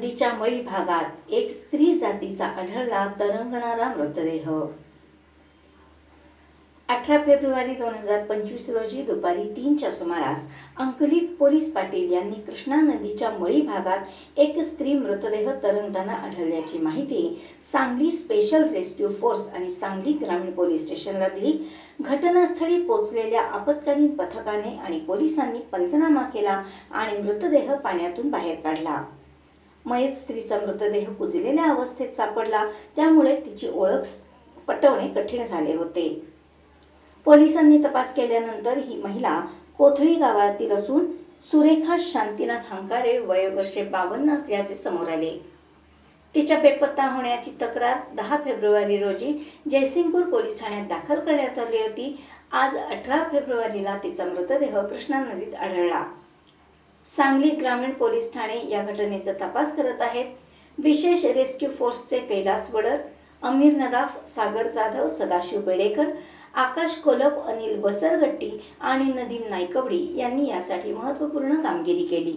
नदीच्या मळी भागात एक स्त्री जातीचा आढळला तरंगणारा मृतदेह. अठरा फेब्रुवारी दोन हजार पंचवीस रोजी दुपारी तीनच्या सुमारास अंकली पोलीस पाटील यांनी कृष्णा नदीच्या मळी भागात एक स्त्री मृतदेह तरंगताना आढळल्याची माहिती सांगली स्पेशल रेस्क्यू फोर्स आणि सांगली ग्रामीण पोलीस स्टेशनला दिली. घटनास्थळी पोहोचलेल्या आपत्कालीन पथकाने आणि पोलिसांनी पंचनामा केला आणि मृतदेह पाण्यातून बाहेर काढला. मयत स्त्रीचा मृतदेह कुजलेल्या अवस्थेत सापडला. त्यामुळे तिची ओळख पटवणे कठीण झाले होते. पोलिसांनी तपास केल्यानंतर ही महिला कोथळी गावातील असून सुरेखा शांतीनाथ हंकारे वय वर्षे बावन्न असल्याचे समोर आले. तिच्या बेपत्ता होण्याची तक्रार दहा फेब्रुवारी रोजी जयसिंगपूर पोलीस ठाण्यात दाखल करण्यात आली होती. आज अठरा फेब्रुवारीला तिचा मृतदेह कृष्णा नदीत आढळला. सांगली ग्रामीण पोलीस ठाणे या घटनेचा तपास करत आहेत. विशेष रेस्क्यू फोर्सचे कैलास वडर अमीर नदाफ सागर जाधव सदाशिव बेडेकर आकाश कोलप अनिल बसरगट्टी आणि नदीम नायकवडी यांनी यासाठी महत्त्वपूर्ण कामगिरी केली.